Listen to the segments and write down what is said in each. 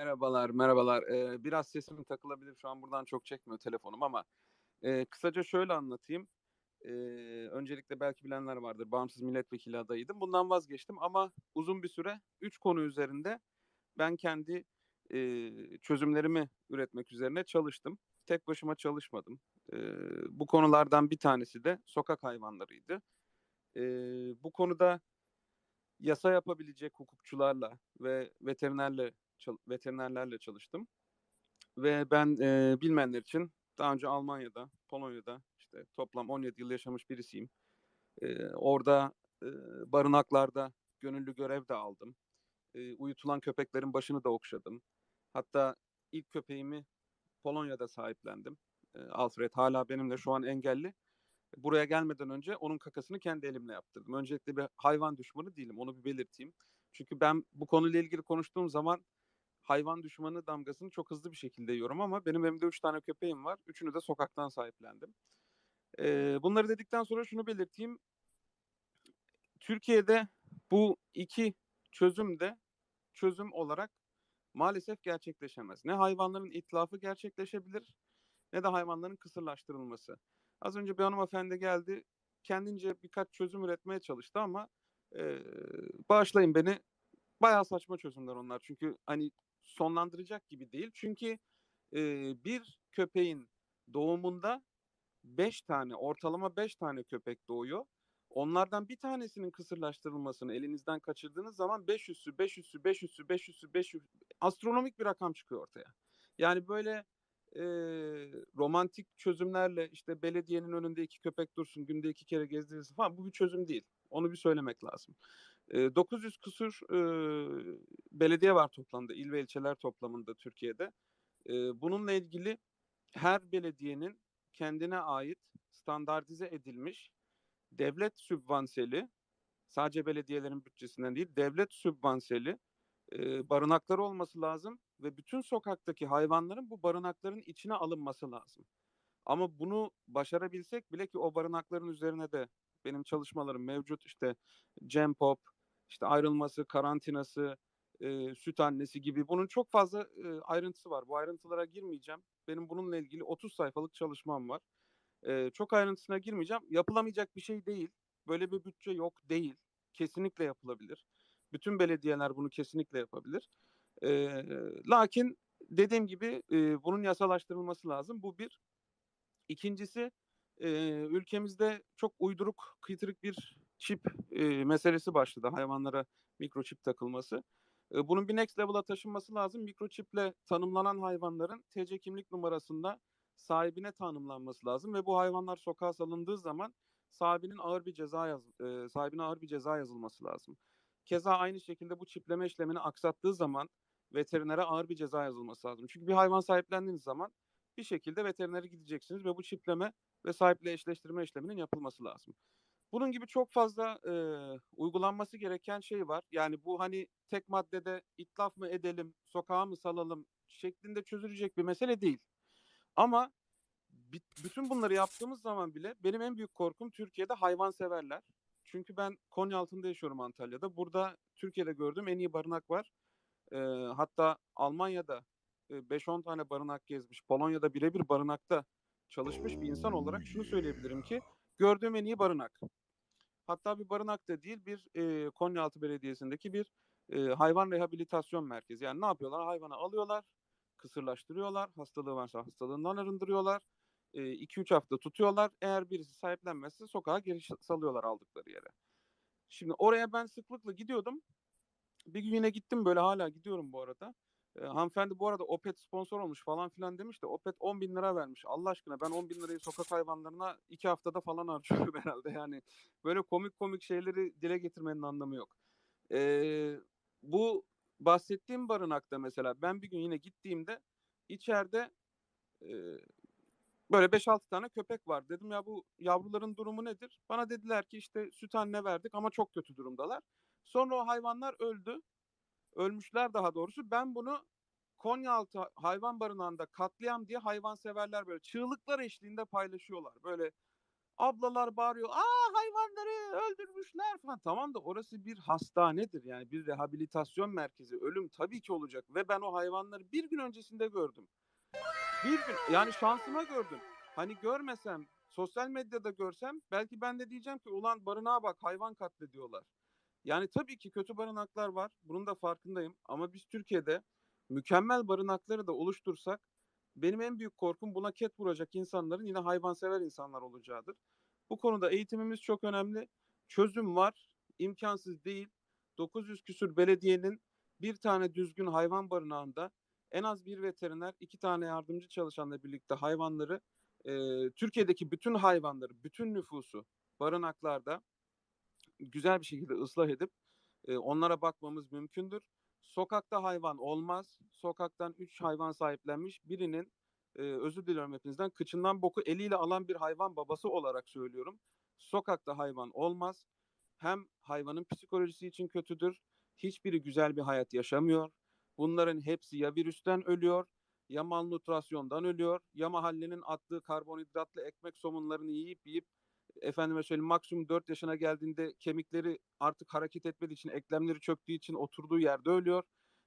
Merhabalar, merhabalar. Eee, biraz sesim takılabilir. Şu an buradan çok çekmiyor telefonum ama, eee, kısaca şöyle anlatayım. Eee, öncelikle belki bilenler vardır. Bağımsız milletvekili adayıydım. Bundan vazgeçtim ama uzun bir süre 3 konu üzerinde ben kendi, eee, çözümlerimi üretmek üzerine çalıştım. Tek başıma çalışmadım. Eee, bu konulardan bir tanesi de sokak hayvanlarıydı. Eee, bu konuda yasa yapabilecek hukukçularla ve veterinerle veterinerlerle çalıştım ve ben, eee, bilmeyenler için daha önce Almanya'da, Polonya'da, işte, toplam 17 yıl yaşamış birisiyim. Eee, orada, eee, barınaklarda gönüllü görev de aldım. Eee, uyutulan köpeklerin başını da okşadım. Hatta ilk köpeğimi Polonya'da sahiplendim. Eee, Alfred hâlâ benimle, şu an engelli. Buraya gelmeden önce onun kakasını kendi elimle yaptırdım. Öncelikle bir hayvan düşmanı değilim, onu bir belirteyim. Çünkü ben bu konuyla ilgili konuştuğum zaman hayvan düşmanı damgasını çok hızlı bir şekilde yiyorum ama benim evimde 3 tane köpeğim var. 3'ünü de sokaktan sahiplendim. Eee, bunları dedikten sonra şunu belirteyim. Türkiye'de bu 2 çözüm de çözüm olarak maalesef gerçekleşemez. Ne hayvanların itlafı gerçekleşebilir ne de hayvanların kısırlaştırılması. Az önce bir hanımefendi geldi, kendince birkaç çözüm üretmeye çalıştı ama, eee, bağışlayın beni, bayağı saçma çözümler onlar. Çünkü, hani, sonlandıracak gibi değil. Çünkü, eee, bir köpeğin doğumunda 5 tane, ortalama 5 tane köpek doğuyor. Onlardan bir tanesinin kısırlaştırılmasını elinizden kaçırdığınız zaman 500'sü, 500'sü, 500'sü, 500'sü, 500 astronomik bir rakam çıkıyor ortaya. Yani, böyle, eee, romantik çözümlerle, işte, belediyenin önünde 2 köpek dursun, günde 2 kere gezdirilsin falan bu bir çözüm değil. Onu bir söylemek lazım. Eee, 900 küsur, ııı, belediye var toplamda, il ve ilçeler toplamında Türkiye'de. Eee, bununla ilgili her belediyenin kendine ait standartize edilmiş, devlet sübvansiyeli, sadece belediyelerin bütçesinden değil, devlet sübvansiyeli, eee, barınakları olması lazım ve bütün sokaktaki hayvanların bu barınakların içine alınması lazım. Ama bunu başarabilsek bile ki o barınakların üzerine de benim çalışmalarım mevcut. İşte, Cem-Pop, işte, ayrılması, karantinası, eee, süt annesi gibi bunun çok fazla, ııı, ayrıntısı var. Bu ayrıntılara girmeyeceğim. Benim bununla ilgili 30 sayfalık çalışmam var. Eee, çok ayrıntısına girmeyeceğim. Yapılamayacak bir şey değil. Böyle bir bütçe yok, değil. Kesinlikle yapılabilir. Bütün belediyeler bunu kesinlikle yapabilir. Eee, lakin dediğim gibi, eee, bunun yasalaştırılması lazım. Bu 1. 2'ncisi, eee, ülkemizde çok uyduruk, kıytırık bir çip, eee, meselesi başladı, hayvanlara mikroçip takılması. Eee, bunun bir next level'a taşınması lazım. Mikroçiple tanımlanan hayvanların TC kimlik numarasında sahibine tanımlanması lazım ve bu hayvanlar sokağa salındığı zaman sahibinin ağır bir ceza yaz eee, sahibine ağır bir ceza yazılması lazım. Keza aynı şekilde bu çipleme işlemini aksattığı zaman veterinere ağır bir ceza yazılması lazım. Çünkü bir hayvan sahiplendiğiniz zaman bir şekilde veterinere gideceksiniz ve bu çipleme ve sahiple eşleştirme işleminin yapılması lazım. Bunun gibi çok fazla, eee, uygulanması gereken şey var. Yani, bu, hani, tek maddede itlaf mı edelim, sokağa mı salalım şeklinde çözülecek bir mesele değil. Ama bütün bunları yaptığımız zaman bile benim en büyük korkum Türkiye'de hayvanseverler. Çünkü ben Konyaaltı'nda yaşıyorum Antalya'da. Burada Türkiye'de gördüğüm en iyi barınak var. Eee, hatta Almanya'da, eee, 5-10 tane barınak gezmiş, Polonya'da bire bir barınakta çalışmış bir insan olarak şunu söyleyebilirim ki gördüğüm en iyi barınak. Hatta bir barınak da değil, bir, eee, Konyaaltı Belediyesi'ndeki bir, eee, hayvan rehabilitasyon merkezi. Yani ne yapıyorlar? Hayvanı alıyorlar, kısırlaştırıyorlar, hastalığı varsa hastalığından arındırıyorlar. Eee, 2-3 hafta tutuyorlar. Eğer birisi sahiplenmezse sokağa geri salıyorlar aldıkları yere. Şimdi oraya ben sıklıkla gidiyordum. Bir gün yine gittim, böyle hâlâ gidiyorum bu arada. Eee, hanımefendi bu arada Opet sponsor olmuş falan filan demiş de Opet ₺10.000 vermiş. Allah aşkına ben ₹10.000'yı sokak hayvanlarına 2 haftada falan harcıyorum herhâlde yani. Böyle komik komik şeyleri dile getirmenin anlamı yok. Eee, bu bahsettiğim barınakta mesela ben bir gün yine gittiğimde içeride, eee, böyle 5-6 tane köpek var. Dedim, "Ya, bu yavruların durumu nedir?" Bana dediler ki, işte, "Süt anne verdik ama çok kötü durumdalar." Sonra o hayvanlar öldü. Ölmüşler daha doğrusu. Ben bunu Konyaaltı Hayvan Barınağı'nda katliam diye hayvanseverler böyle çığlıklar eşliğinde paylaşıyorlar. Böyle Ablalar bağırıyor. Aa hayvanları öldürmüşler falan. Tamam da orası bir hastanedir. Yani bir rehabilitasyon merkezi. Ölüm tabii ki olacak. Ve ben o hayvanları bir gün öncesinde gördüm. Bir gün yani şansıma gördüm. Hani görmesem sosyal medyada görsem belki ben de diyeceğim ki ulan barınağa bak hayvan katlediyorlar. Yani tabii ki kötü barınaklar var. Bunun da farkındayım. Ama biz Türkiye'de mükemmel barınakları da oluştursak benim en büyük korkum buna ket vuracak insanların yine hayvansever insanlar olacağıdır. Bu konuda eğitimimiz çok önemli. Çözüm var. imkansız değil. 900 küsür belediyenin bir tane düzgün hayvan barınağında en az bir veteriner, iki tane yardımcı çalışanla birlikte hayvanları, e, Türkiye'deki bütün hayvanları, bütün nüfusu barınaklarda güzel bir şekilde ıslah edip e, onlara bakmamız mümkündür. Sokakta hayvan olmaz. Sokaktan 3 hayvan sahiplenmiş birinin e, özür diliyorum hepinizden kıçından boku eliyle alan bir hayvan babası olarak söylüyorum. Sokakta hayvan olmaz. Hem hayvanın psikolojisi için kötüdür. Hiçbiri güzel bir hayat yaşamıyor. Bunların hepsi ya virüsten ölüyor, ya malnutrasyondan ölüyor, ya mahallenin attığı karbonhidratlı ekmek somunlarını yiyip yiyip efendime söyleyeyim maksimum 4 yaşına geldiğinde kemikleri artık hareket etmediği için, eklemleri çöktüğü için oturduğu yerde ölüyor.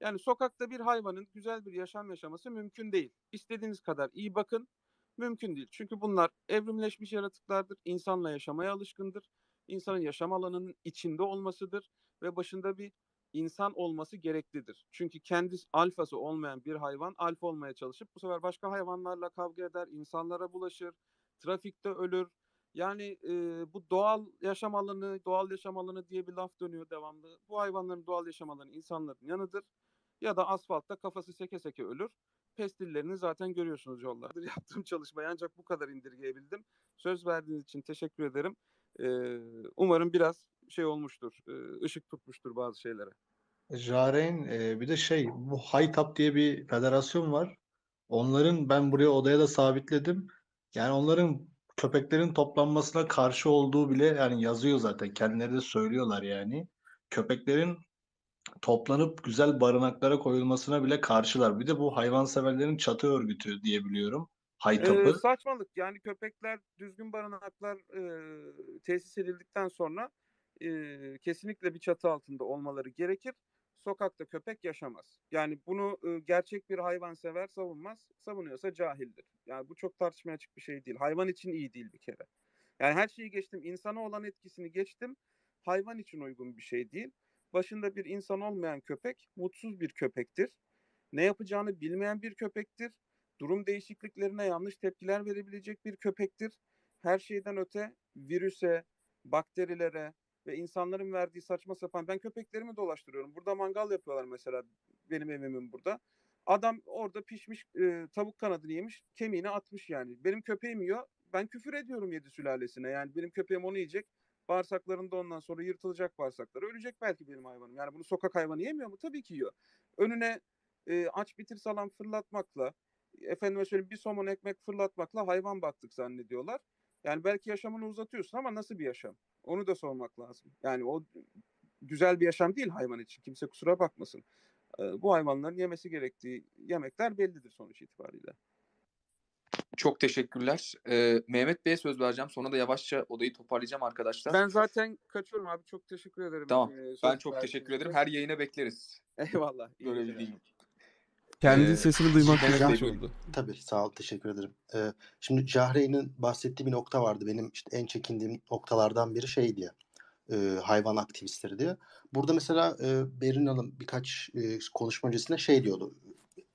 Yani sokakta bir hayvanın güzel bir yaşam yaşaması mümkün değil. İstediğiniz kadar iyi bakın, mümkün değil. Çünkü bunlar evrimleşmiş yaratıklardır, insanla yaşamaya alışkındır. İnsanın yaşam alanının içinde olmasıdır ve başında bir insan olması gereklidir. Çünkü kendisi alfası olmayan bir hayvan alfa olmaya çalışıp bu sefer başka hayvanlarla kavga eder, insanlara bulaşır, trafikte ölür. Yani e, bu doğal yaşam alanı, doğal yaşam alanı diye bir laf dönüyor devamlı. Bu hayvanların doğal yaşam alanı insanların yanıdır. Ya da asfaltta kafası seke seke ölür. Pestillerini zaten görüyorsunuz yollarda. Yaptığım çalışmayı ancak bu kadar indirgeyebildim. Söz verdiğiniz için teşekkür ederim. Ee, umarım biraz şey olmuştur, e, ışık tutmuştur bazı şeylere. Jaren e, bir de şey bu Haytap diye bir federasyon var. Onların ben buraya odaya da sabitledim. Yani onların köpeklerin toplanmasına karşı olduğu bile yani yazıyor zaten. Kendileri de söylüyorlar yani. Köpeklerin toplanıp güzel barınaklara koyulmasına bile karşılar. Bir de bu hayvanseverlerin çatı örgütü diye biliyorum. Ee, Haytap'ı. saçmalık yani köpekler düzgün barınaklar e, tesis edildikten sonra e, kesinlikle bir çatı altında olmaları gerekir. Sokakta köpek yaşamaz. Yani bunu e, gerçek bir hayvansever savunmaz. Savunuyorsa cahildir. Yani bu çok tartışmaya açık bir şey değil. Hayvan için iyi değil bir kere. Yani her şeyi geçtim. insana olan etkisini geçtim. Hayvan için uygun bir şey değil. Başında bir insan olmayan köpek mutsuz bir köpektir. Ne yapacağını bilmeyen bir köpektir durum değişikliklerine yanlış tepkiler verebilecek bir köpektir. Her şeyden öte virüse, bakterilere ve insanların verdiği saçma sapan ben köpeklerimi dolaştırıyorum. Burada mangal yapıyorlar mesela benim evimin burada. Adam orada pişmiş e, tavuk kanadını yemiş, kemiğini atmış yani. Benim köpeğim yiyor. Ben küfür ediyorum yedi sülalesine. Yani benim köpeğim onu yiyecek. Bağırsaklarında ondan sonra yırtılacak bağırsakları. Ölecek belki benim hayvanım. Yani bunu sokak hayvanı yemiyor mu? Tabii ki yiyor. Önüne e, aç bitir salam fırlatmakla, efendime söyleyeyim bir somon ekmek fırlatmakla hayvan baktık zannediyorlar. Yani belki yaşamını uzatıyorsun ama nasıl bir yaşam? Onu da sormak lazım. Yani o güzel bir yaşam değil hayvan için. Kimse kusura bakmasın. Ee, bu hayvanların yemesi gerektiği yemekler bellidir sonuç itibariyle. Çok teşekkürler. Ee, Mehmet Bey'e söz vereceğim. Sonra da yavaşça odayı toparlayacağım arkadaşlar. Ben zaten kaçıyorum abi. Çok teşekkür ederim. Tamam. Ee, Ben çok teşekkür ederim. Her yayına bekleriz. Eyvallah. diyeyim. Kendi Ee, sesini duymak Mehmet güzel buyurun. oldu. Tabii sağ ol teşekkür ederim. Ee, şimdi Cahreyn'in bahsettiği bir nokta vardı. Benim işte en çekindiğim noktalardan biri şey diye. e, hayvan aktivistleri diye. Burada mesela e, Berin Hanım birkaç e, konuşma öncesinde şey diyordu.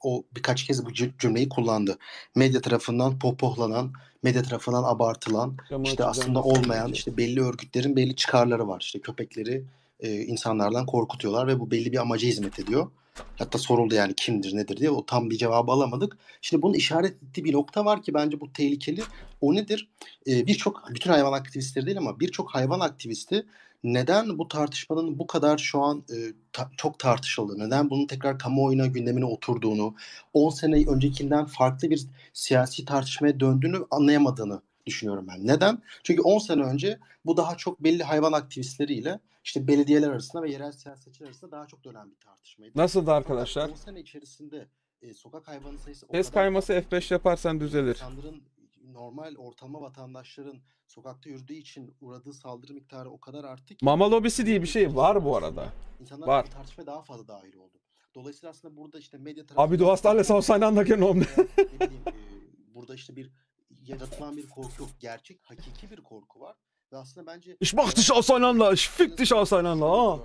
O birkaç kez bu cü- cümleyi kullandı. Medya tarafından pohpohlanan, medya tarafından abartılan, işte aslında olmayan işte belli örgütlerin belli çıkarları var. İşte köpekleri e, insanlardan korkutuyorlar ve bu belli bir amaca hizmet ediyor. Hatta soruldu yani kimdir nedir diye o tam bir cevabı alamadık. Şimdi bunun işaret ettiği bir nokta var ki bence bu tehlikeli. O nedir? Ee, birçok bütün hayvan aktivistleri değil ama birçok hayvan aktivisti neden bu tartışmanın bu kadar şu an e, ta- çok tartışıldığını, neden bunun tekrar kamuoyuna gündemine oturduğunu, 10 sene öncekinden farklı bir siyasi tartışmaya döndüğünü anlayamadığını düşünüyorum ben. Neden? Çünkü 10 sene önce bu daha çok belli hayvan aktivistleriyle işte belediyeler arasında ve yerel siyasetçiler arasında daha çok dönen bir tartışmaydı. Nasıldı Fakat arkadaşlar? 10 sene içerisinde e, sokak hayvanı sayısı Ses kayması fazla F5 yaparsan düzelir. insanların normal ortalama vatandaşların sokakta yürüdüğü için uğradığı saldırı miktarı o kadar arttı ki Mama lobisi diye bir şey var bu arada. İnsanlar Var. tartışmaya daha fazla dahil oldu. Dolayısıyla aslında burada işte medya Abi tarafından du hast alles auseinandergenommen. veya ne bileyim, e, burada işte bir yaratılan bir korku yok. Gerçek, hakiki bir korku var. Ve aslında bence Ich mach dich auseinander, ich fick dich auseinander. ha.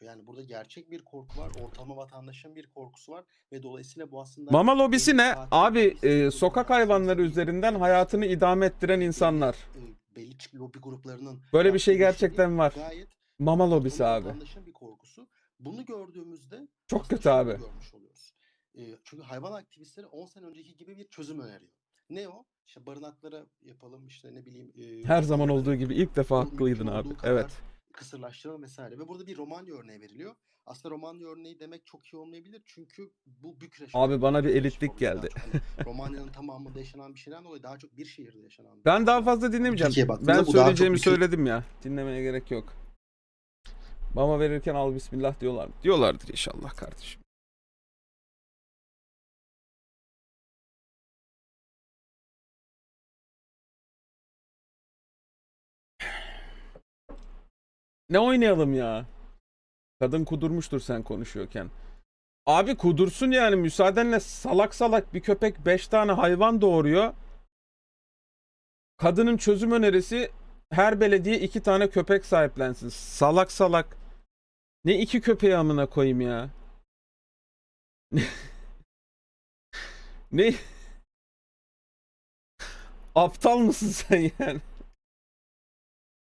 Yani burada gerçek bir korku var. Ortalama vatandaşın bir korkusu var. Ve dolayısıyla bu aslında Mama lobisi belli ne? Abi e, sokak hayvanları üzerinden hayatını idame ettiren insanlar. e, belli lobi gruplarının Böyle bir şey gerçekten var. Gayet Mama lobisi ortalama abi. vatandaşın bir korkusu. Bunu gördüğümüzde Çok kötü abi. görmüş oluyoruz. E, çünkü hayvan aktivistleri 10 sene önceki gibi bir çözüm öneriyor. Ne o? İşte barınaklara yapalım işte ne bileyim. e, Her zaman olduğu gibi ilk defa haklıydın abi. Evet. kısırlaştıralım vesaire. Ve burada bir Romanya örneği veriliyor. Aslında Romanya örneği demek çok iyi olmayabilir. Çünkü bu Bükreş Abi bana bir elitlik geldi. Hani Romanya'nın tamamında yaşanan bir şeyden dolayı daha çok bir şehirde yaşanan bir Ben şey. daha fazla dinlemeyeceğim. Ben söyleyeceğimi söyledim ya. Dinlemeye gerek yok. Mama verirken al bismillah diyorlar. Diyorlardır inşallah kardeşim. Ne oynayalım ya? Kadın kudurmuştur sen konuşuyorken. Abi kudursun yani müsaadenle salak salak bir köpek 5 tane hayvan doğuruyor. Kadının çözüm önerisi her belediye iki tane köpek sahiplensin. Salak salak. Ne iki köpeği amına koyayım ya. ne? Aptal mısın sen yani?